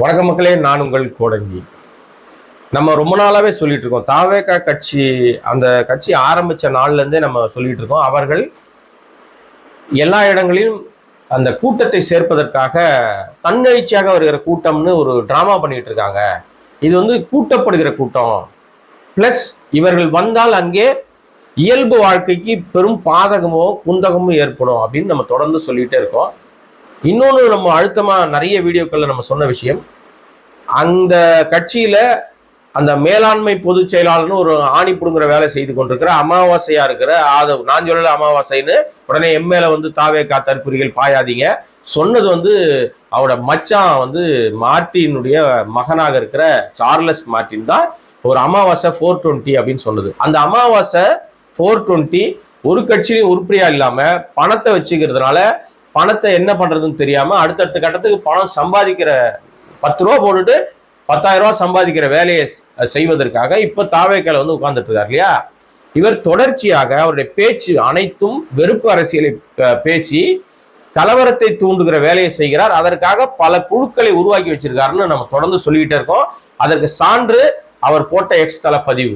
வணக்க மக்களே நான் உங்கள் கோடங்கி. நம்ம ரொம்ப நாளாவே சொல்லிட்டு இருக்கோம் தாவேகா கட்சி அந்த கட்சி ஆரம்பிச்ச நாள்ல இருந்தே நம்ம சொல்லிட்டு இருக்கோம் அவர்கள் எல்லா இடங்களிலும் அந்த கூட்டத்தை சேர்ப்பதற்காக தன்னெழுச்சியாக வருகிற கூட்டம்னு ஒரு டிராமா பண்ணிட்டு இருக்காங்க இது வந்து கூட்டப்படுகிற கூட்டம். பிளஸ் இவர்கள் வந்தால் அங்கே இயல்பு வாழ்க்கைக்கு பெரும் பாதகமோ குந்தகமோ ஏற்படும் அப்படின்னு நம்ம தொடர்ந்து சொல்லிட்டே இருக்கோம். இன்னொன்று நம்ம அழுத்தமாக நிறைய வீடியோக்களில் நம்ம சொன்ன விஷயம். அந்த கட்சியில் அந்த மேலாண்மை பொதுச் செயலாளர்னு ஒரு ஆணி பிடுங்குற வேலை செய்து கொண்டிருக்கிற அமாவாசையா இருக்கிற ஆதவ். நான் சொல்லல அமாவாசைன்னு. உடனே எம்எல்ஏ வந்து தாவே கா தற்குறிகள் பாயாதீங்க. சொன்னது வந்து அவரோட மச்சான் வந்து மார்டினுடைய மகனாக இருக்கிற சார்லஸ் மார்ட்டின் தான் ஒரு அமாவாசை ஃபோர் டுவெண்ட்டி அப்படின்னு சொன்னது. அந்த அமாவாசை ஃபோர் டுவெண்ட்டி ஒரு கட்சியிலையும் உருப்படியா இல்லாம பணத்தை வச்சுக்கிறதுனால பணத்தை என்ன பண்றதுன்னு தெரியாம அடுத்தடுத்த கட்டத்துக்கு பணம் சம்பாதிக்கிற பத்து ரூபா போட்டுட்டு பத்தாயிரம் ரூபா சம்பாதிக்கிற வேலையை செய்வதற்காக இப்ப தாவேக்கல வந்து உட்கார்ந்துட்டு இருக்காரு இல்லையா? இவர் தொடர்ச்சியாக அவருடைய பேச்சு அனைத்தும் வெறுப்பு அரசியலை பேசி கலவரத்தை தூண்டுகிற வேலையை செய்கிறார். அதற்காக பல குழுக்களை உருவாக்கி வச்சிருக்காருன்னு நம்ம தொடர்ந்து சொல்லிக்கிட்டே இருக்கோம். அதற்கு சான்று அவர் போட்ட எக்ஸ் தள பதிவு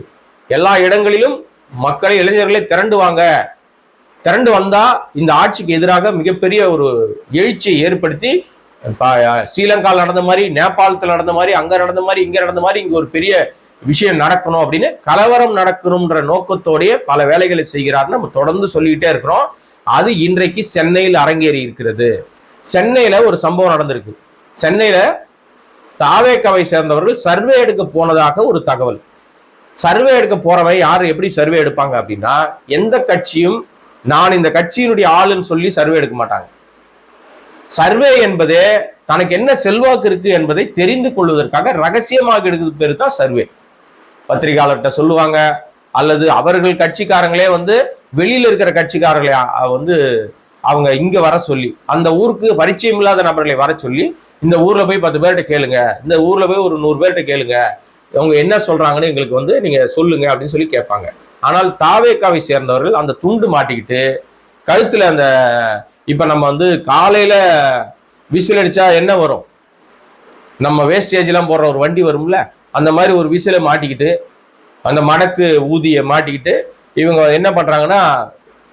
எல்லா இடங்களிலும் மக்களை இளைஞர்களை திரண்டு வாங்க திரண்டு வந்தா இந்த ஆட்சிக்கு எதிராக மிகப்பெரிய ஒரு எழுச்சியை ஏற்படுத்தி ஸ்ரீலங்காவில் நடந்த மாதிரி நேபாளத்தில் நடந்த மாதிரி அங்க நடந்த மாதிரி இங்க நடந்த மாதிரி இங்க ஒரு பெரிய விஷயம் நடக்கணும் அப்படின்னு கலவரம் நடக்கணும்ன்ற நோக்கத்தோடைய பல வேலைகளை செய்கிறார்னு நம்ம தொடர்ந்து சொல்லிக்கிட்டே இருக்கிறோம். அது இன்றைக்கு சென்னையில் அரங்கேறி இருக்கிறது. சென்னையில ஒரு சம்பவம் நடந்திருக்கு. சென்னையில தாவேக்கவை சேர்ந்தவர்கள் சர்வே எடுக்க போனதாக ஒரு தகவல். சர்வே எடுக்க போறவன் யார் எப்படி சர்வே எடுப்பாங்க அப்படின்னா எந்த கட்சியும் நான் இந்த கட்சியினுடைய ஆளுன்னு சொல்லி சர்வே எடுக்க மாட்டாங்க. சர்வே என்பதே தனக்கு என்ன செல்வாக்கு இருக்கு என்பதை தெரிந்து கொள்வதற்காக ரகசியமாக எடுக்கிறது பேர் தான் சர்வே. பத்திரிகையாளர்கிட்ட சொல்லுவாங்க அல்லது அவர்கள் கட்சிக்காரங்களே வந்து வெளியில இருக்கிற கட்சிக்காரர்களை வந்து அவங்க இங்க வர சொல்லி அந்த ஊருக்கு பரிச்சயம் இல்லாத நபர்களை வர சொல்லி இந்த ஊர்ல போய் பத்து பேர்கிட்ட கேளுங்க இந்த ஊர்ல போய் ஒரு நூறு பேர்கிட்ட கேளுங்க அவங்க என்ன சொல்றாங்கன்னு எங்களுக்கு வந்து நீங்க சொல்லுங்க அப்படின்னு சொல்லி கேட்பாங்க. ஆனால் தாவேக்காவை சேர்ந்தவர்கள் அந்த துண்டு மாட்டிக்கிட்டு கழுத்தில் அந்த இப்போ நம்ம வந்து காலையில் விசில் அடித்தா என்ன வரும்? நம்ம வேஸ்டேஜ்லாம் போடுற ஒரு வண்டி வரும்ல அந்த மாதிரி ஒரு விசிலை மாட்டிக்கிட்டு அந்த மடக்கு ஊதியை மாட்டிக்கிட்டு இவங்க என்ன பண்ணுறாங்கன்னா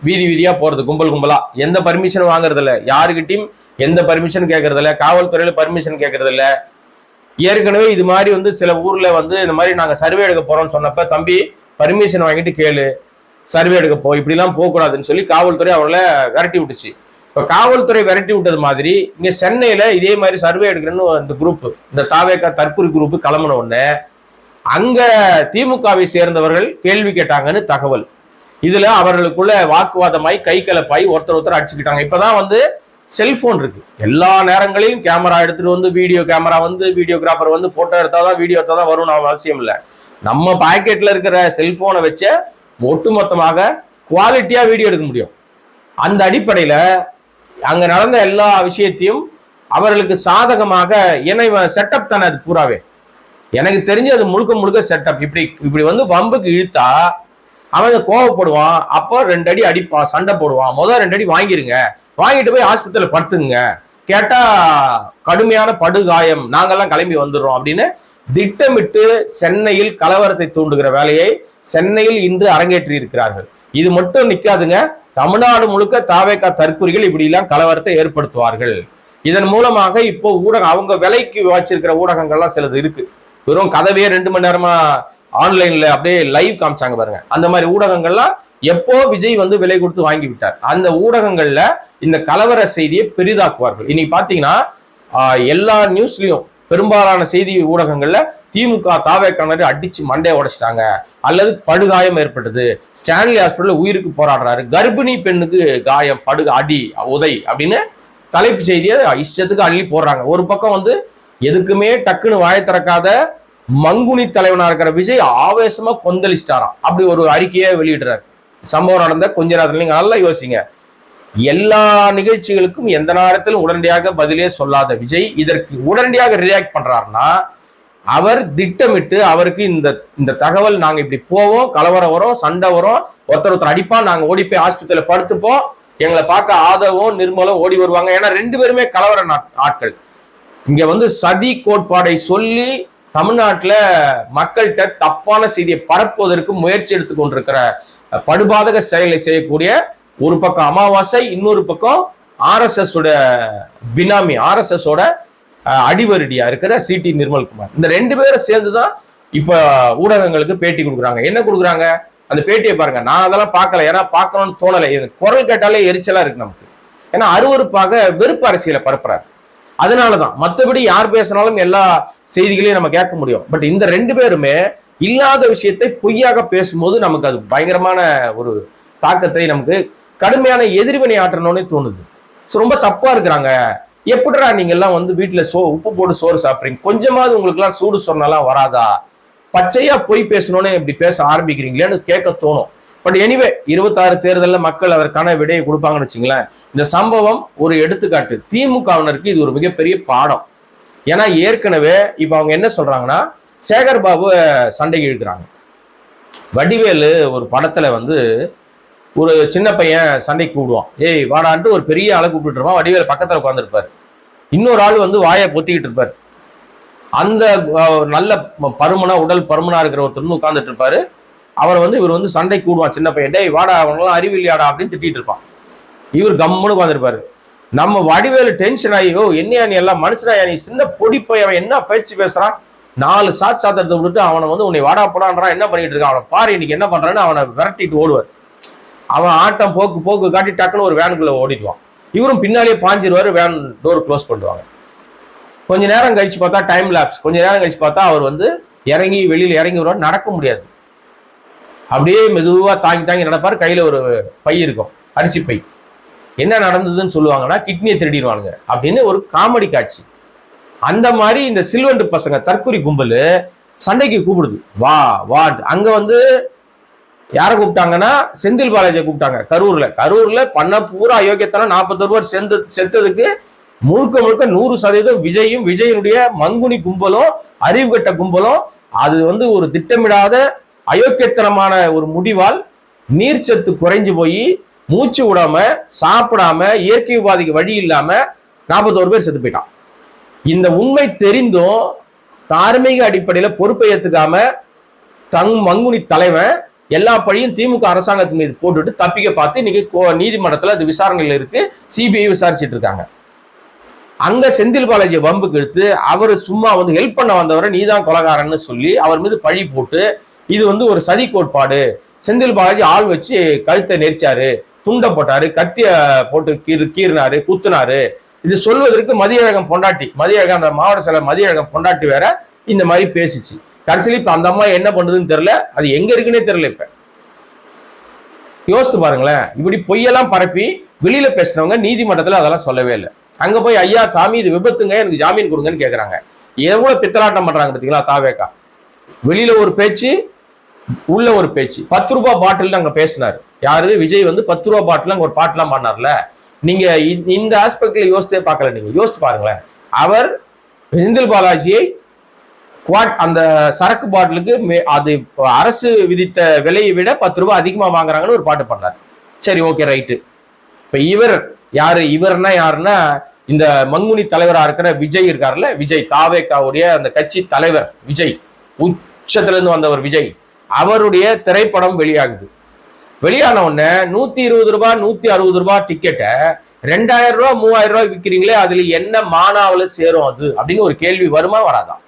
வீதி வீதியாக போகிறது கும்பல் கும்பலாக எந்த பர்மிஷனும் வாங்குறதில்ல. யாருக்கிட்டையும் எந்த பர்மிஷன் கேட்கறதில்ல காவல்துறையில் பர்மிஷன் கேட்கறதில்ல ஏற்கனவே இது மாதிரி வந்து சில ஊரில் வந்து இந்த மாதிரி நாங்கள் சர்வே எடுக்க போகிறோம்னு சொன்னப்ப தம்பி பர்மிஷன் வாங்கிட்டு கேளு. சர்வே எடுக்க போ. இப்படிலாம் போகக்கூடாதுன்னு சொல்லி காவல்துறை அவங்கள விரட்டி விட்டுச்சு. இப்போ காவல்துறை விரட்டி விட்டது மாதிரி இங்கே சென்னையில் இதே மாதிரி சர்வே எடுக்கிறேன்னு இந்த குரூப் இந்த தாவேக்கா தற்கொலை குரூப் கிளம்பின உடனே அங்கே திமுகவை சேர்ந்தவர்கள் கேள்வி கேட்டாங்கன்னு தகவல். இதில் அவர்களுக்குள்ள வாக்குவாதமாய் கை கலப்பாய் ஒருத்தர் ஒருத்தர் அடிச்சுக்கிட்டாங்க. இப்பதான் வந்து செல்ஃபோன் இருக்கு. எல்லா நேரங்களிலும் கேமரா எடுத்துட்டு வந்து வீடியோ கேமரா வந்து வீடியோகிராஃபர் வந்து போட்டோ எடுத்தாதான் வீடியோ எடுத்தாதான் வரும்னு அவசியம் இல்லை. நம்ம பாக்கெட்ல இருக்கிற செல்போனை வச்ச ஒட்டுமொத்தமாக குவாலிட்டியா வீடியோ எடுக்க முடியும். அந்த அடிப்படையில அங்க நடந்த எல்லா விஷயத்தையும் அவர்களுக்கு சாதகமாக ஏன்னா இவன் செட்டப் தானே அது பூராவே. எனக்கு தெரிஞ்சு அது முழுக்க முழுக்க செட்டப் இப்படி இப்படி வந்து வம்புக்கு இழுத்தா அவன் கோவப்படுவான் அப்போ ரெண்டு அடி அடிப்பான் சண்டை போடுவான். முதல் ரெண்டு அடி வாங்கிருங்க. வாங்கிட்டு போய் ஆஸ்பத்திரியில் படுத்துங்க. கேட்டா கடுமையான படுகாயம் நாங்கெல்லாம் கிளம்பி வந்துடுறோம் அப்படின்னு திட்டமிட்டு சென்னையில் கலவரத்தை தூண்டுகிற வேலையை சென்னையில் இன்று அரங்கேற்றி இருக்கிறார்கள் இது மட்டும் நிக்காதுங்க தமிழ்நாடு முழுக்க தாவேக்கா தற்கூறிகள் இப்படி எல்லாம் கலவரத்தை ஏற்படுத்துவார்கள். இதன் மூலமாக இப்போ ஊடகம் அவங்க விலைக்கு வச்சிருக்கிற ஊடகங்கள்லாம் சிலது இருக்கு. வெறும் கதவையே ரெண்டு மணி நேரமா ஆன்லைன்ல அப்படியே லைவ் காமிச்சாங்க பாருங்க. அந்த மாதிரி ஊடகங்கள்லாம் எப்போ விஜய் வந்து விலை கொடுத்து வாங்கி விட்டார் அந்த ஊடகங்கள்ல இந்த கலவர செய்தியை பெரிதாக்குவார்கள். இன்னைக்கு பாத்தீங்கன்னா எல்லா நியூஸ்லயும் பெரும்பாலான செய்தி ஊடகங்கள்ல திமுக தாவேக்கானரு அடிச்சு மண்டையை உடைச்சிட்டாங்க. அல்லது படுகாயம் ஏற்பட்டது. ஸ்டான்லி ஹாஸ்பிட்டல் உயிருக்கு போராடுறாரு. கர்ப்பிணி பெண்ணுக்கு காயம் படு அடி உதை அப்படின்னு தலைப்பு செய்தியை இஷ்டத்துக்கு அள்ளி போடுறாங்க. ஒரு பக்கம் வந்து எதுக்குமே டக்குன்னு வாய திறக்காத மங்குனி தலைவனா இருக்கிற விஜய் ஆவேசமா கொந்தளிச்சிட்டாராம். அப்படி ஒரு அறிக்கையை வெளியிடுறாரு. சம்பவம் நடந்த கொஞ்ச நேரத்துல நீங்க நல்லா யோசிங்க. எல்லா நிகழ்ச்சிகளுக்கும் எந்த நேரத்திலும் உடனடியாக பதிலே சொல்லாத விஜய் இதற்கு உடனடியாக ரியாக்ட் பண்றாருன்னா அவர் திட்டமிட்டு அவருக்கு இந்த இந்த தகவல் நாங்க இப்படி போவோம் கலவரம் வரும் சண்டை வரும் ஒருத்தர் ஒருத்தர் அடிப்பான் நாங்க ஓடி போய் ஆஸ்பத்திரியில படுத்துப்போம் எங்களை பார்க்க ஆதவும் நிர்மலும் ஓடி வருவாங்க. ஏன்னா ரெண்டு பேருமே கலவர நாட்- ஆட்கள். இங்க வந்து சதி கோட்பாடை சொல்லி தமிழ்நாட்டுல மக்கள்கிட்ட தப்பான செய்தியை பரப்புவதற்கு முயற்சி எடுத்து கொண்டிருக்கிற படுபாதக செயலை செய்யக்கூடிய ஒரு பக்கம் அமாவாசை இன்னொரு பக்கம் ஆர்எஸ்எஸ் உட பினாமி ஆர்எஸ்எஸ் ஓட அடிவருடியா இருக்கிற சிடி நிர்மல்குமார். இந்த ரெண்டு பேரும் சேர்ந்துதான் இப்ப ஊடகங்களுக்கு பேட்டி கொடுக்குறாங்க. என்ன கொடுக்குறாங்க? அந்த பேட்டியை பாருங்க. நான் அதெல்லாம் பார்க்கல. ஏன்னா பார்க்கணும்னு தோணலை. குரல் கேட்டாலே எரிச்சலா இருக்கு நமக்கு. ஏன்னா அருவருப்பாக வெறுப்பு அரசியலை பரப்புறாரு. அதனாலதான் மற்றபடி யார் பேசினாலும் எல்லா செய்திகளையும் நம்ம கேட்க முடியும். பட் இந்த ரெண்டு பேருமே இல்லாத விஷயத்தை பொய்யாக பேசும்போது நமக்கு அது பயங்கரமான ஒரு தாக்கத்தை நமக்கு கடுமையான எதிர்வினை ஆற்றணும்னே தோணுது. ஸோ ரொம்ப தப்பா இருக்கிறாங்க. எப்படிடா நீங்க எல்லாம் வந்து வீட்டுல சோ உப்பு போட்டு சோறு சாப்பிட்றீங்க? கொஞ்சமாவது உங்களுக்கு எல்லாம் சூடு சொன்னாலாம் வராதா? பச்சையா பொய் பேசணும்னு இப்படி பேச ஆரம்பிக்கிறீங்களேன்னு கேட்க தோணும். பட் எனிவே இருபத்தாறு தேர்தலில் மக்கள் அதற்கான விடையை கொடுப்பாங்கன்னு வச்சுங்களேன். இந்த சம்பவம் ஒரு எடுத்துக்காட்டு. திமுகவினருக்கு இது ஒரு மிகப்பெரிய பாடம். ஏன்னா ஏற்கனவே இப்போ அவங்க என்ன சொல்றாங்கன்னா சேகர் பாபு சண்டைக்கு இழுக்கிறாங்க வடிவேலு ஒரு படத்துல வந்து ஒரு சின்ன பையன் சண்டைக்கு கூப்பிடுவான். ஏய் வாடான்ட்டு ஒரு பெரிய ஆளை கூப்பிட்டு இருப்பான். பக்கத்தில் உட்காந்துருப்பார் இன்னொரு ஆள் வந்து வாயை பொத்திக்கிட்டு இருப்பார். அந்த நல்ல பருமனா உடல் பருமனா இருக்கிற ஒருத்தர் உட்காந்துட்டு இருப்பாரு. அவரை வந்து இவர் வந்து சண்டை கூடுவான் சின்ன பையன். டேய் வாடா அவங்களாம் அறிவில்லையாடா அப்படின்னு திட்டிட்டு இருப்பான். இவர் கம்முன்னு உட்காந்துருப்பாரு நம்ம வடிவேலு டென்ஷன் ஆகியோ என்னையா நீ எல்லாம் மனுஷனாயா? நீ சின்ன பொடி அவன் என்ன பேச்சு பேசுறான்? நாலு சாத் சாத்திரத்தை விட்டுட்டு அவனை வந்து உன்னை வாடா போடான்றான் என்ன பண்ணிட்டு இருக்கான்? அவனை பாரு இன்னைக்கு என்ன பண்றான்னு அவனை விரட்டிட்டு ஓடுவார். அவன் ஆட்டம் போக்கு போக்கு காட்டி டக்குன்னு ஒரு வேனுக்குள்ள ஓடிடுவான். இவரும் பின்னாலேயே பாஞ்சிருவாரு வேன் டோர் க்ளோஸ் பண்ணுவாங்க கொஞ்ச நேரம் கழிச்சு பார்த்தா டைம் லேப்ஸ் கொஞ்ச நேரம் கழிச்சு பார்த்தா அவர் வந்து இறங்கி வெளியில் இறங்கி வருவார். நடக்க முடியாது. அப்படியே மெதுவாக தாங்கி தாங்கி நடப்பார். கையில் ஒரு பை இருக்கும். அரிசி பை. என்ன நடந்ததுன்னு சொல்லுவாங்கன்னா கிட்னியை திருடிடுவானுங்க அப்படின்னு ஒரு காமெடி காட்சி. அந்த மாதிரி இந்த சில்வண்டு பசங்க தற்குறி கும்பல் சண்டைக்கு கூப்பிடுது. வா வாட் அங்கே வந்து யாரை கூப்பிட்டாங்கன்னா செந்தில் பாலாஜியை கூப்பிட்டாங்க கரூர்ல. கரூர்ல பண்ண பூரா அயோக்கியத்தனம் நாற்பத்தொரு பேர் செந்து செத்ததுக்கு முழுக்க முழுக்க நூறு சதவீதம் விஜயும் விஜயனுடைய மங்குனி கும்பலும் அறிவு கட்ட கும்பலும் அது வந்து ஒரு திட்டமிடாத அயோக்கியத்தனமான ஒரு முடிவால் நீர்ச்சத்து குறைஞ்சு போய் மூச்சு விடாம சாப்பிடாம இயற்கை உபாதிக்கு வழி இல்லாம நாற்பத்தோரு பேர் செத்து போயிட்டான். இந்த உண்மை தெரிந்தும் தார்மீக அடிப்படையில பொறுப்பை ஏத்துக்காம தங் மங்குனி தலைவன் எல்லா பழியும் திமுக அரசாங்கத்தின் மீது போட்டுட்டு தப்பிக்க பார்த்து இன்னைக்கு கோ- அது விசாரணையில் இருக்கு. சிபிஐ விசாரிச்சுட்டு இருக்காங்க. அங்க செந்தில் பாலாஜி வம்புக்கு எடுத்து அவர் சும்மா வந்து ஹெல்ப் பண்ண வந்தவரை நீதான் கொலகாரன்னு சொல்லி அவர் மீது பழி போட்டு இது வந்து ஒரு சதி கோட்பாடு. செந்தில் பாலாஜி ஆள் வச்சு கழுத்தை நெரிச்சாரு. துண்டை போட்டாரு கத்திய போட்டு கீறு கீறினாரு குத்துனாரு. இது சொல்வதற்கு மதியழகம் பொண்டாட்டி. மதியழகம் அந்த மாவட்ட செயலர் மதியழகம் பொண்டாட்டி வேற இந்த மாதிரி பேசிச்சு. கடைசியில் இப்ப அந்த அம்மா என்ன பண்ணுதுன்னு தெரியல. அது எங்க இருக்குன்னே தெரியல இப்ப. யோசித்து பாருங்களேன். இப்படி பொய்யெல்லாம் பரப்பி வெளியில பேசுனவங்க நீதிமன்றத்துல அதெல்லாம் சொல்லவே இல்லை. அங்க போய் ஐயா சாமி இது விபத்துங்க எனக்கு ஜாமீன் கொடுங்கன்னு கேட்குறாங்க எவ்வளவு பித்தலாட்டம் பண்றாங்க பார்த்தீங்களா தாவேக்கா? வெளியில ஒரு பேச்சு உள்ள ஒரு பேச்சு. பத்து ரூபாய் பாட்டில் அங்க பேசினாரு. யாரு? விஜய் வந்து பத்து ரூபாய் பாட்டில் அங்க ஒரு பாட்டுலாம் பண்ணார்ல நீங்க இந்த ஆஸ்பெக்ட்ல யோசித்தே பார்க்கல நீங்க. யோசிச்சு பாருங்களேன். அவர் செந்தில் பாலாஜியை குவாட் அந்த சரக்கு பாட்டிலுக்கு மே- அது அரசு விதித்த விலையை விட பத்து ரூபாய் அதிகமா வாங்குறாங்கன்னு ஒரு பாட்டு பண்ணார் சரி ஓகே ரைட்டு இப்ப இவர் யாரு? இவர்னா யாருன்னா இந்த மங்குனி தலைவரா இருக்கிற விஜய் இருக்காருல்ல? விஜய் தாவேக்காவுடைய அந்த கட்சி தலைவர் விஜய். உச்சத்துல இருந்து வந்தவர் விஜய். அவருடைய திரைப்படம் வெளியாகுது. வெளியான உடனே நூத்தி இருபது ரூபாய் நூத்தி அறுபது ரூபாய் டிக்கெட்டை ரெண்டாயிரம் ரூபாய் மூவாயிரம் ரூபாய் விற்கிறீங்களே அதுல என்ன மானாவில் சேரும் அது? அப்படின்னு ஒரு கேள்வி வருமா வராதான்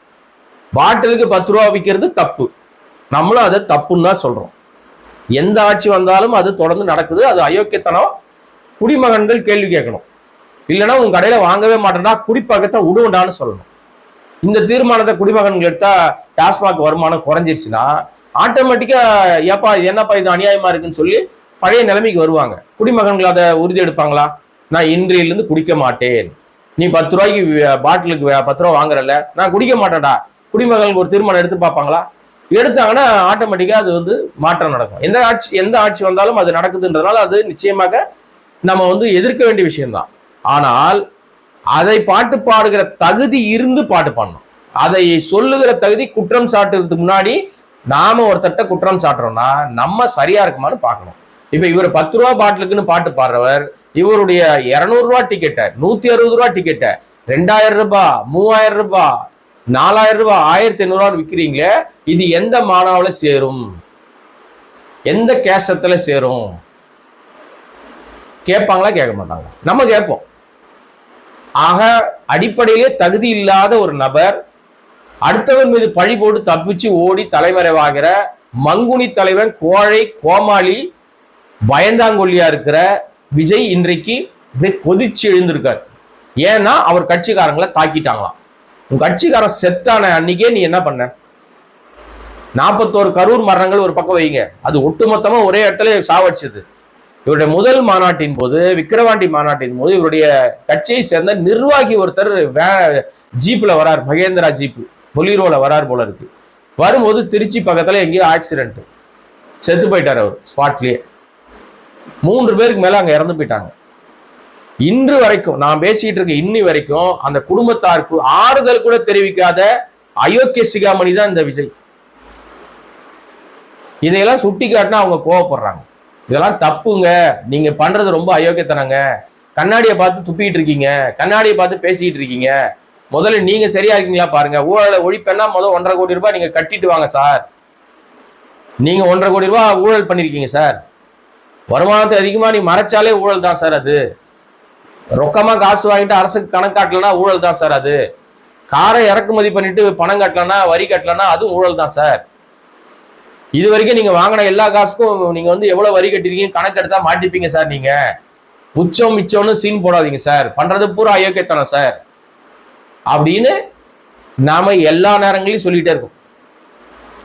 பாட்டிலுக்கு பத்து ரூபா விற்கிறது தப்பு. நம்மளும் அதை தப்புன்னு தான் சொல்றோம். எந்த ஆட்சி வந்தாலும் அது தொடர்ந்து நடக்குது. அது அயோக்கியத்தனம். குடிமகன்கள் கேள்வி கேட்கணும். இல்லைன்னா உங்க கடையில வாங்கவே மாட்டேன்னா குடிப்பழக்கத்தை விடுவண்டான்னு சொல்லணும். இந்த தீர்மானத்தை குடிமகன்கள் எடுத்தா டாஸ்மாக் வருமானம் குறைஞ்சிருச்சுன்னா ஆட்டோமேட்டிக்கா ஏப்பா இது என்னப்பா இது அநியாயமா இருக்குன்னு சொல்லி பழைய நிலைமைக்கு வருவாங்க. குடிமகன்கள் அதை உறுதி எடுப்பாங்களா? நான் இன்றையிலிருந்து குடிக்க மாட்டேன். நீ பத்து ரூபாய்க்கு பாட்டிலுக்கு பத்து ரூபா வாங்குறல நான் குடிக்க மாட்டேன்டா. குடிமகனுக்கு ஒரு தீர்மானம் எடுத்து பார்ப்பாங்களா? எடுத்தாங்கன்னா ஆட்டோமேட்டிக்காக அது வந்து மாற்றம் நடக்கும். எந்த ஆட்சி எந்த ஆட்சி வந்தாலும் அது நடக்குதுன்றதுனால அது நிச்சயமாக நம்ம வந்து எதிர்க்க வேண்டிய விஷயம்தான். ஆனால் அதை பாட்டு பாடுகிற தகுதி இருந்து பாட்டு பாடணும். அதை சொல்லுகிற தகுதி குற்றம் சாட்டுறதுக்கு முன்னாடி நாம ஒருத்தட்ட குற்றம் சாட்டுறோம்னா நம்ம சரியா இருக்குமான்னு பார்க்கணும். இப்ப இவர் பத்து ரூபா பாட்டிலுக்குன்னு பாட்டு பாடுறவர் இவருடைய இருநூறு ரூபா டிக்கெட்டை நூத்தி அறுபது ரூபா டிக்கெட்டை ரெண்டாயிரம் ரூபாய் மூவாயிரம் ரூபாய் நாலாயிரம் ரூபாய் ஆயிரத்தி ஐநூறு விற்கிறீங்களே இது எந்த மானாவில சேரும்? எந்த கேசத்துல சேரும்? கேட்பாங்களா கேட்க மாட்டாங்க நம்ம கேட்போம். ஆக அடிப்படையிலே தகுதி இல்லாத ஒரு நபர் அடுத்தவன் மீது பழி போட்டு தப்பிச்சு ஓடி தலைமறைவாகிற மங்குனி தலைவன் கோழை கோமாளி பயந்தாங்கொல்லியா இருக்கிற விஜய் இன்றைக்கு கொதிச்சு எழுந்திருக்கார். ஏன்னா அவர் கட்சிக்காரங்களை தாக்கிட்டாங்களாம். உன் கட்சிக்காரன் செத்தான அன்னைக்கே நீ என்ன பண்ண? நாற்பத்தோரு கரூர் மரணங்கள் ஒரு பக்கம் வைங்க. அது ஒட்டுமொத்தமா ஒரே இடத்துல சாவடிச்சது. இவருடைய முதல் மாநாட்டின் போது விக்கிரவாண்டி மாநாட்டின் போது இவருடைய கட்சியை சேர்ந்த நிர்வாகி ஒருத்தர் வே- ஜீப்ல வரார் மகேந்திரா ஜீப். பொலிரோல வரார் போல இருக்கு. வரும்போது திருச்சி பக்கத்துல எங்கேயோ ஆக்சிடென்ட் செத்து போயிட்டார் அவர் ஸ்பாட்லயே மூன்று பேருக்கு மேல அங்க இறந்து போயிட்டாங்க. இன்று வரைக்கும் நான் பேசிட்டு இருக்க இன்னி வரைக்கும் அந்த குடும்பத்தாருக்கு ஆறுதல் கூட தெரிவிக்காத அயோக்கிய சிகாமணி தான் இந்த விஜய். இதையெல்லாம் சுட்டி காட்டினா அவங்க கோவப்படுறாங்க. இதெல்லாம் தப்புங்க. நீங்க பண்றது ரொம்ப அயோக்கியத்தனங்க. கண்ணாடியை பார்த்து துப்பிட்டு இருக்கீங்க. கண்ணாடியை பார்த்து பேசிக்கிட்டு இருக்கீங்க. முதல்ல நீங்க சரியா இருக்கீங்களா பாருங்க. ஊழலை ஒழிப்பேன்னா முதல் ஒன்றரை கோடி ரூபாய் நீங்க கட்டிட்டு வாங்க சார். நீங்க ஒன்றரை கோடி ரூபாய் ஊழல் பண்ணிருக்கீங்க சார். வருமானத்தை அதிகமா நீ மறைச்சாலே ஊழல் தான் சார் அது. ரொக்கமா காசு வாங்கிட்டு அரசுக்கு கணக்கு காட்டலனா ஊழல் தான் சார் அது. காரை இறக்குமதி பண்ணிட்டு பணம் கட்டலன்னா வரி கட்டலன்னா அதுவும் ஊழல் தான் சார். இது வரைக்கும் நீங்க வாங்கின எல்லா காசுக்கும் நீங்க வந்து எவ்வளவு வரி கட்டிருக்கீங்க கணக்கு எடுத்தா மாட்டிப்பீங்க சார் நீங்க. உச்சம் மிச்சம்னு சீன் போடாதீங்க சார். பண்றது பூரா அயோக்கியத்தனம் சார். அப்படின்னு நாம எல்லா நேரங்களையும் சொல்லிட்டே இருக்கோம்.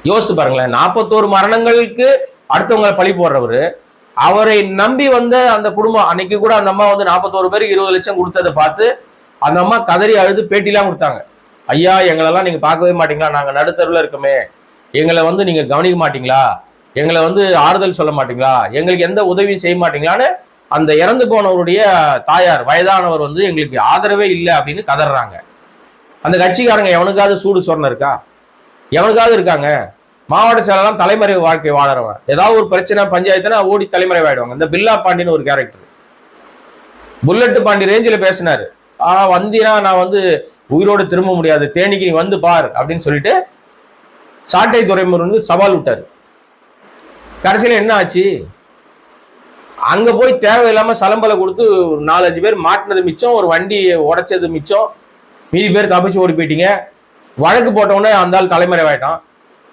யோசிச்சு பாருங்களேன் நாற்பத்தோரு மரணங்களுக்கு அடுத்தவங்களை பழி போடுறவரு அவரை நம்பி வந்த அந்த குடும்பம் அன்னைக்கு கூட அந்த அம்மா வந்து நாற்பத்தோரு பேருக்கு இருபது லட்சம் கொடுத்ததை பார்த்து அந்த அம்மா கதறி அழுது பேட்டிலாம் கொடுத்தாங்க. ஐயா எங்களெல்லாம் நீங்கள் பார்க்கவே மாட்டீங்களா? நாங்கள் நடுத்தருவில் இருக்கோமே. எங்களை வந்து நீங்கள் கவனிக்க மாட்டீங்களா? எங்களை வந்து ஆறுதல் சொல்ல மாட்டீங்களா? எங்களுக்கு எந்த உதவியும் செய்ய மாட்டீங்களான்னு அந்த இறந்து போனவருடைய தாயார் வயதானவர் வந்து எங்களுக்கு ஆதரவே இல்லை அப்படின்னு கதறாங்க. அந்த கட்சிக்காரங்க எவனுக்காவது சூடு சொரணை இருக்கா? எவனுக்காவது இருக்காங்க? மாவட்ட செயலாளர் தலைமறைவு வாழ்க்கை வாழறவன். ஏதாவது ஒரு பிரச்சனை பஞ்சாயத்துனா ஓடி தலைமறைவாயிடுவாங்க. இந்த பில்லா பாண்டின்னு ஒரு கேரக்டர் புல்லட்டு பாண்டி ரேஞ்சில் பேசினாரு. ஆ வந்தீனா நான் வந்து உயிரோடு திரும்ப முடியாது. தேனிக்கு நீ வந்து பார் அப்படின்னு சொல்லிட்டு சாட்டை துறைமுறை வந்து சவால் விட்டாரு. கடைசியில் என்ன ஆச்சு? அங்க போய் தேவையில்லாம சலம்பலை கொடுத்து ஒரு நாலஞ்சு பேர் மாட்டினது மிச்சம் ஒரு வண்டி உடைச்சது மிச்சம். மீதி பேர் தப்பிச்சு ஓடி போயிட்டீங்க. வழக்கு போட்ட உடனே அந்த ஆள் தலைமறைவாயிட்டான்.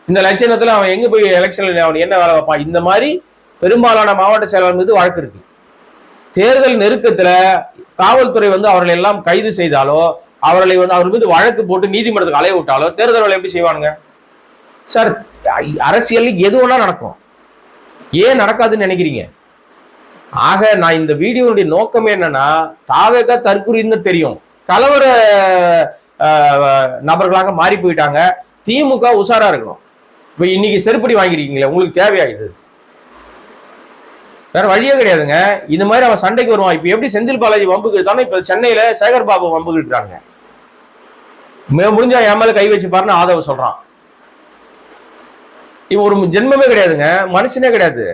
இந்த லட்சணத்துல அவன் எங்க போய் எலெக்ஷன்ல அவன் என்ன வேலை வைப்பான் இந்த மாதிரி பெரும்பாலான மாவட்ட செயலாளர் மீது வழக்கு இருக்கு. தேர்தல் நெருக்கத்துல காவல்துறை வந்து அவர்களை எல்லாம் கைது செய்தாலோ அவர்களை வந்து அவர் மீது வழக்கு போட்டு நீதிமன்றத்துக்கு அலைய விட்டாலோ தேர்தல் வேலை எப்படி செய்வானுங்க? சார் அரசியல் எது வேணா நடக்கும்? ஏன் நடக்காதுன்னு நினைக்கிறீங்க? ஆக நான் இந்த வீடியோனுடைய நோக்கம் என்னன்னா தாவேகா தற்குறின்னு தெரியும். கலவர நபர்களாக மாறி போயிட்டாங்க. திமுக உஷாரா இருக்கணும். இப்ப இன்னைக்கு செருப்படி வாங்கிருக்கீங்களே உங்களுக்கு தேவையா வேற வழியே கிடையாதுங்க. இந்த மாதிரி அவன் சண்டைக்கு வருவான். இப்ப எப்படி செந்தில் பாலாஜி வம்புக்கு எடுத்தானோ இப்ப சென்னையில சேகர் பாபு வம்புக்கு எடுக்கிறாங்க முடிஞ்சா என் மேல கை வச்சு பாருன்னு ஆதவ சொல்றான். இவன் ஒரு ஜென்மமே கிடையாதுங்க. மனுஷனே கிடையாது.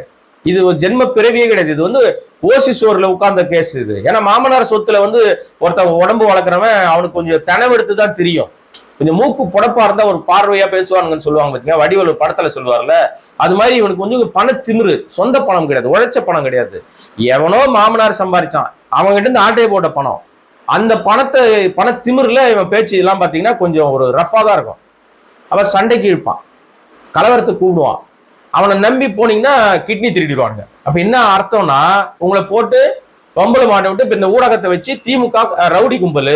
இது ஒரு ஜென்ம பிறவியே கிடையாது. இது வந்து ஓசி சோர்ல உட்கார்ந்த கேஸ் இது. ஏன்னா மாமனார் சொத்துல வந்து ஒருத்தன் உடம்பு வளர்க்குறவன் அவனுக்கு கொஞ்சம் தனவெடுத்து தான் தெரியும். கொஞ்சம் மூக்கு புடப்பா இருந்தா ஒரு பார்வையா பேசுவானுங்கன்னு சொல்லுவாங்க பாத்தீங்கன்னா வடிவல் படத்துல சொல்லுவார்ல அது மாதிரி இவனுக்கு கொஞ்சம் பண திமிரு சொந்த பணம் கிடையாது உழைச்ச பணம் கிடையாது. எவனோ மாமனார் சம்பாரிச்சான் அவங்க கிட்ட இருந்து ஆட்டையை போட்ட பணம். அந்த பணத்தை பண திமிர்ல இவன் பேச்சு எல்லாம் பாத்தீங்கன்னா கொஞ்சம் ஒரு ரஃபா தான் இருக்கும். அவன் சண்டைக்கு இழுப்பான். கலவரத்தை கூப்பிடுவான். அவனை நம்பி போனீங்கன்னா கிட்னி திருடிடுவானுங்க. அப்ப என்ன அர்த்தம்னா உங்களை போட்டு பொம்பளை மாட்ட விட்டு இப்ப இந்த ஊடகத்தை வச்சு திமுக ரவுடி கும்பல்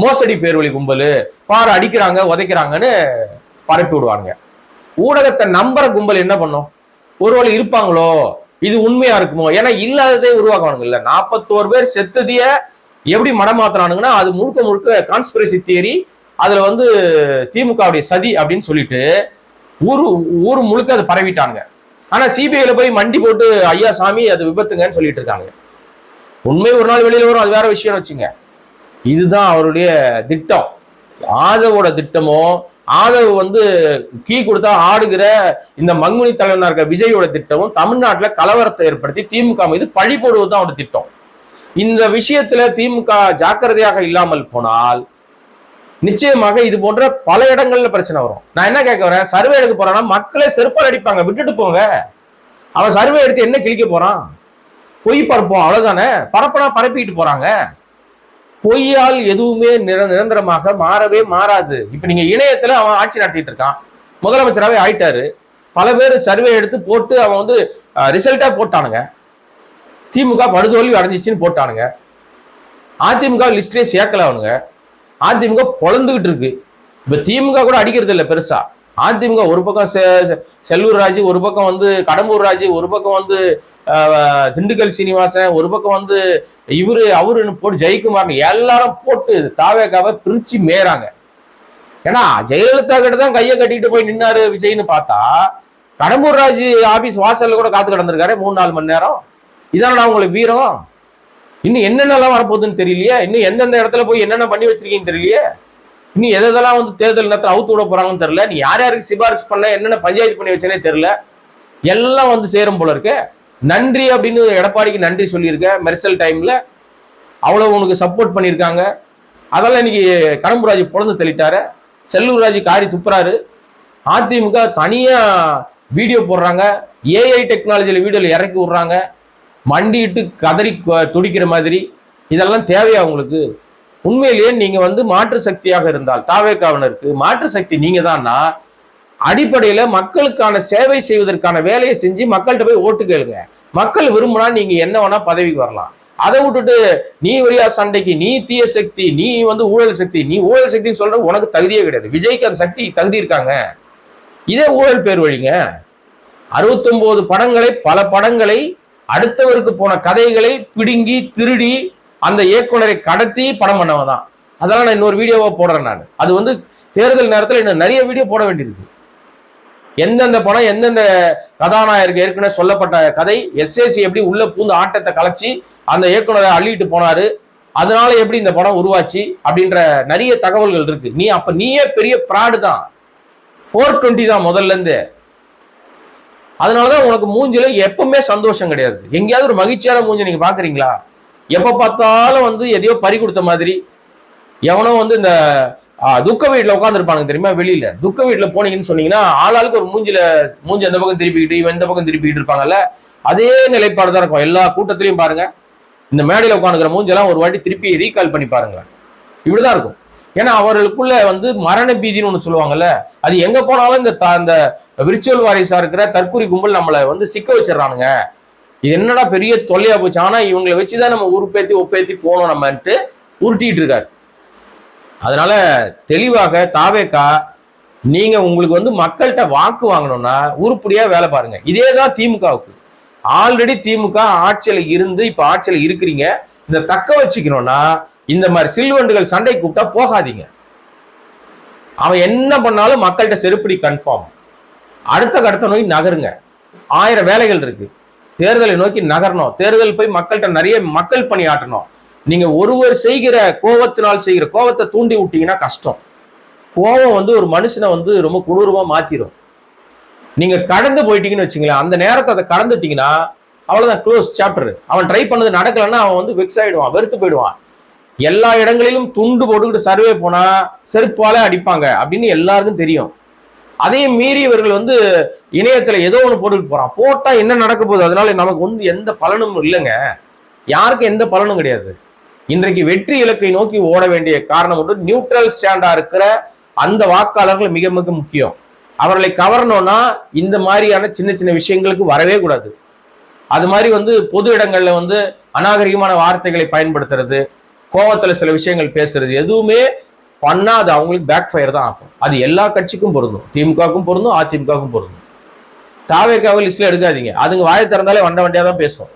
மோசடி பேர்வழி கும்பல் பாரு அடிக்கிறாங்க உதைக்கிறாங்கன்னு பரப்பி விடுவானுங்க. ஊடகத்தை நம்புற கும்பல் என்ன பண்ணும்? ஒருவேளை இருப்பாங்களோ? இது உண்மையா இருக்குமோ? ஏன்னா இல்லாததே உருவாக்குவானுங்கல்ல நாற்பத்தோரு பேர் செத்ததிய எப்படி மடமாத்துறானுங்கன்னா அது முழுக்க முழுக்க கான்ஸ்பிரசி தியரி அதுல வந்து திமுகவுடைய சதி அப்படின்னு சொல்லிட்டு ஊரு ஊர் முழுக்க அதை பரவிட்டாங்க ஆனா சிபிஐல போய் மண்டி போட்டு ஐயா சாமி அது விபத்துங்கன்னு சொல்லிட்டு இருக்காங்க உண்மை ஒரு நாள் வெளியில வரும் அது வேற விஷயம் வச்சுங்க. இதுதான் அவருடைய திட்டம். ஆதவோட திட்டமோ ஆதவ் வந்து கீ கொடுத்தா ஆடுகிற இந்த மங்குனி தலைவனா இருக்க விஜயோட திட்டமும் தமிழ்நாட்டில் கலவரத்தை ஏற்படுத்தி திமுக மீது பழி போடுவது தான் அவரோட திட்டம். இந்த விஷயத்துல திமுக ஜாக்கிரதையாக இல்லாமல் போனால் நிச்சயமாக இது போன்ற பல இடங்கள்ல பிரச்சனை வரும். நான் என்ன கேட்க வரேன்? சர்வே எடுக்க போறான்னா மக்களே செருப்பால் அடிப்பாங்க. விட்டுட்டு போங்க. அவன் சர்வே எடுத்து என்ன கிழிக்க போறான்? பொய் பரப்போம். அவ்வளவுதானே? பரப்பனா பரப்பிக்கிட்டு போறாங்க. பொய்யால் எதுவுமே நிர- நிரந்தரமாக மாறவே மாறாது. இப்ப நீங்க இணையத்துல அவன் ஆட்சி நடத்திட்டு இருக்கான். முதலமைச்சராகவே ஆயிட்டாரு. பல பேர் சர்வே எடுத்து போட்டு அவன் வந்து ரிசல்ட்டா போட்டானுங்க. திமுக படுதோல்வி அடைஞ்சிச்சுன்னு போட்டானுங்க. அதிமுக லிஸ்ட்லேயே சேர்க்கல அவனுங்க. அதிமுக பொழந்துகிட்டு இருக்கு. இப்ப திமுக கூட அடிக்கிறது இல்லை பெருசா. அதிமுக ஒரு பக்கம் செ- செல்லூர் ராஜு ஒரு பக்கம் வந்து கடம்பூர் ராஜு ஒரு பக்கம் வந்து திண்டுக்கல் சீனிவாசன் ஒரு பக்கம் வந்து இவரு அவருன்னு போட்டு ஜெயக்குமார் எல்லாரும் போட்டு தாவேக்காவை பிரிச்சு மேறாங்க. ஏன்னா ஜெயலலிதா கிட்ட தான் கையை கட்டிட்டு போய் நின்னாரு விஜய்னு பார்த்தா கடம்பூர் ராஜ் ஆபீஸ் வாசல்ல கூட காத்து கிடந்திருக்காரு மூணு நாலு மணி நேரம். இதானடா உங்களுக்கு வீரம்? இன்னும் என்னென்னலாம் வரப்போகுதுன்னு தெரியலையே? இன்னும் எந்தெந்த இடத்துல போய் என்னென்ன பண்ணி வச்சிருக்கீங்கன்னு தெரியலையே? இன்னும் எதெல்லாம் வந்து தேர்தல் நேரத்தில் அவுத்து விட போறாங்கன்னு தெரியல. நீ யார் யாருக்கு சிபாரிசு பண்ண என்னென்ன பஞ்சாயத்து பண்ணி வச்சேனே தெரியல. எல்லாம் வந்து சேரும் போல இருக்கு. நன்றி அப்படின்னு எடப்பாடிக்கு நன்றி சொல்லியிருக்கேன் மெர்சல் டைம்ல அவ்வளவு உனக்கு சப்போர்ட் பண்ணியிருக்காங்க. அதெல்லாம் இன்னைக்கு கடம்புராஜ் பொழந்து தள்ளிட்டாரு. செல்லூர் ராஜ் காரி துப்புறாரு. அதிமுக தனியா வீடியோ போடுறாங்க. ஏஐ டெக்னாலஜியில வீடியோல இறக்கி விடுறாங்க. மண்டிட்டு கதறி துடிக்கிற மாதிரி. இதெல்லாம் தேவையா உங்களுக்கு? உண்மையிலேயே நீங்க வந்து மாற்று சக்தியாக இருந்தால் தாவேக்காவினருக்கு மாற்று சக்தி நீங்க தான்னா அடிப்படையில மக்களுக்கான சேவை செய்வதற்கான வேலையை செஞ்சு மக்கள்கிட்ட போய் ஓட்டு கேளுங்க. மக்கள் விரும்பினா நீங்க என்ன வேணா பதவிக்கு வரலாம். அதை விட்டுட்டு நீ வரியா சண்டைக்கு நீ தீய சக்தி நீ வந்து ஊழல் சக்தி நீ ஊழல் சக்தின்னு சொல்ற உனக்கு தகுதியே கிடையாது. விஜய்க்கு அந்த சக்தி தகுதி இருக்காங்க. இதே ஊழல் பேர் வழிங்க. அறுபத்தொன்பது படங்களை பல படங்களை அடுத்தவருக்கு போன கதைகளை பிடுங்கி திருடி அந்த இயக்குனரை கடத்தி படம் பண்ணவன் தான். அதெல்லாம் நான் இன்னொரு வீடியோவா போடுறேன் நான். அது வந்து தேர்தல் நேரத்தில் இன்னும் நிறைய வீடியோ போட வேண்டியிருக்கு. எந்தெந்த படம் எந்தெந்த கதாநாயகருக்கு ஏற்கனவே சொல்லப்பட்ட கதை எஸ்ஏசி எப்படி உள்ள பூந்து ஆட்டத்தை கலைச்சி அந்த இயக்குனரை அள்ளிட்டு போனாரு. அதனால எப்படி இந்த படம் உருவாச்சு அப்படின்ற நிறைய தகவல்கள் இருக்கு. நீ அப்ப நீயே பெரிய ப்ராடு தான். ஃபோர் டுவெண்ட்டி தான் முதல்ல இருந்து. அதனாலதான் உனக்கு மூஞ்சில எப்பவுமே சந்தோஷம் கிடையாது. எங்கேயாவது ஒரு மகிழ்ச்சியான மூஞ்சி நீங்க பாக்குறீங்களா? எப்ப பார்த்தாலும் வந்து எதையோ பறி கொடுத்த மாதிரி. எவனோ வந்து இந்த துக்க வீட்டுல உட்காந்துருப்பானுங்க தெரியுமா வெளியில? துக்க வீட்டுல போனீங்கன்னு சொன்னீங்கன்னா ஆளாளுக்கு ஒரு மூஞ்சில மூஞ்சி அந்த பக்கம் திருப்பிக்கிட்டு இவன் இந்த பக்கம் திருப்பிக்கிட்டு இருப்பாங்கல்ல? அதே நிலைப்பாடு தான் இருக்கும். எல்லா கூட்டத்திலையும் பாருங்க. இந்த மேடையில உட்காந்துக்கிற மூஞ்செல்லாம் ஒரு வாட்டி திருப்பி ரீகால் பண்ணி பாருங்க. இப்படிதான் இருக்கும். ஏன்னா அவர்களுக்குள்ள வந்து மரண பீதின்னு ஒண்ணு சொல்லுவாங்கல்ல அது எங்க போனாலும் இந்த அந்த விர்ச்சுவல் வாரிசா இருக்கிற தற்கொலை கும்பல் நம்மளை வந்து சிக்க வச்சிடறானுங்க. இது என்னடா பெரிய தொல்லையா போச்சு. ஆனா இவங்களை வச்சுதான் நம்ம உருப்பேத்தி ஒப்பேத்தி போனோம் நம்மன்ட்டு உருட்டிட்டு இருக்காரு. அதனால தெளிவாக தாவேக்கா நீங்க உங்களுக்கு வந்து மக்கள்கிட்ட வாக்கு வாங்கணும்னா உருப்படியா வேலை பாருங்க. இதே தான் திமுகவுக்கு. ஆல்ரெடி திமுக ஆட்சியில இருந்து இப்ப ஆட்சியில இருக்கிறீங்க. இந்த தக்க வச்சுக்கணும்னா இந்த மாதிரி சில்வண்டுகள் சண்டை கூப்பிட்டா போகாதீங்க. அவன் என்ன பண்ணாலும் மக்கள்கிட்ட செருப்படி கன்ஃபார்ம் அடுத்த கடத்த நோக்கி நகருங்க. ஆயிரம் வேலைகள் இருக்கு. தேர்தலை நோக்கி நகரணும். தேர்தல் போய் மக்கள்கிட்ட நிறைய மக்கள் பணியாற்றணும். நீங்க ஒருவர் செய்கிற கோபத்தினால் செய்கிற கோபத்தை தூண்டி விட்டீங்கன்னா கஷ்டம். கோபம் வந்து ஒரு மனுஷனை வந்து ரொம்ப குளிர்வா மாத்திரும். நீங்க கடந்து போயிட்டீங்கன்னு வச்சுங்களேன் அந்த நேரத்தை அதை கடந்துட்டீங்கன்னா அவ்வளவுதான் க்ளோஸ் சாப்டர் அவன் ட்ரை பண்ணது நடக்கலைன்னா அவன் வந்து வெக்ஸ் ஆயிடுவான் வெறுத்து போயிடுவான். எல்லா இடங்களிலும் துண்டு போட்டுக்கிட்டு சர்வே போனா செருப்பால அடிப்பாங்க அப்படின்னு எல்லாருக்கும் தெரியும். அதையும் மீறி இவர்கள் வந்து இணையத்துல ஏதோ ஒன்று போட்டுட்டு போறான். போட்டா என்ன நடக்க போகுது? அதனால நமக்கு வந்து எந்த பலனும் இல்லைங்க. யாருக்கும் எந்த பலனும் கிடையாது. இன்றைக்கு வெற்றி இலக்கை நோக்கி ஓட வேண்டிய காரணம் ஒன்று நியூட்ரல் ஸ்டாண்டா இருக்கிற அந்த வாக்காளர்கள் மிக மிக முக்கியம். அவர்களை கவரணும்னா இந்த மாதிரியான சின்ன சின்ன விஷயங்களுக்கு வரவே கூடாது. அது மாதிரி வந்து பொது இடங்கள்ல வந்து அநாகரிகமான வார்த்தைகளை பயன்படுத்துறது கோபத்துல சில விஷயங்கள் பேசுறது எதுவுமே பண்ணா அது அவங்களுக்கு பேக் ஃபயர் தான் ஆகும். அது எல்லா கட்சிக்கும் பொருந்தும். திமுகவுக்கும் பொருந்தும் அதிமுகவுக்கும் பொருந்தும். தாவேக்காவை லிஸ்ட்ல எடுக்காதீங்க. அதுங்க வாயை திறந்தாலே வண்ட வண்டியா தான் பேசும்.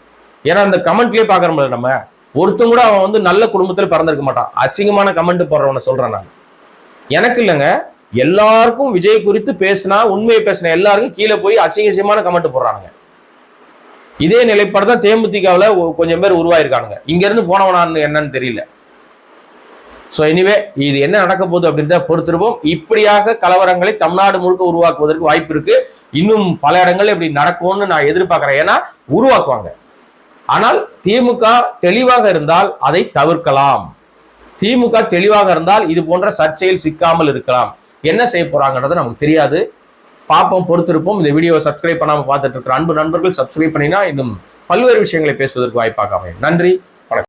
ஏன்னா அந்த கமெண்ட்லயே பாக்குறோம்ல நம்ம. ஒருத்தன் கூட அவன் வந்து நல்ல குடும்பத்தில் பிறந்திருக்க மாட்டான். அசிங்கமான கமெண்ட் போடுறவனை சொல்றேன் நான். எனக்கு இல்லைங்க. எல்லாருக்கும் விஜய் குறித்து பேசினா உண்மையை பேசின எல்லாருக்கும் கீழே போய் அசிங்க அசிங்கமான கமெண்ட் போடுறானுங்க. இதே நிலைப்பாடு தான் தேமுதிகாவில் கொஞ்சம் பேர் உருவாயிருக்கானுங்க. இங்கேருந்து போனவனான்னு என்னன்னு தெரியல. ஸோ எனிவே இது என்ன நடக்க போகுது அப்படின்றத பொறுத்திருப்போம். இப்படியாக கலவரங்களை தமிழ்நாடு முழுக்க உருவாக்குவதற்கு வாய்ப்பு இருக்கு. இன்னும் பல இடங்கள்ல இப்படி நடக்கும்னு நான் எதிர்பார்க்குறேன். ஏன்னா உருவாக்குவாங்க. ஆனால் திமுக தெளிவாக இருந்தால் அதை தவிர்க்கலாம். திமுக தெளிவாக இருந்தால் இது போன்ற சர்ச்சையில் சிக்காமல் இருக்கலாம். என்ன செய்ய போறாங்கன்றது நமக்கு தெரியாது. பார்ப்போம் பொறுத்திருப்போம். இந்த வீடியோவை சப்ஸ்கிரைப் பண்ணாமல் பார்த்துட்டு இருக்கிற அன்பு நண்பர்கள் சப்ஸ்கிரைப் பண்ணினா இன்னும் பல்வேறு விஷயங்களை பேசுவதற்கு வாய்ப்பாக அமையும். நன்றி.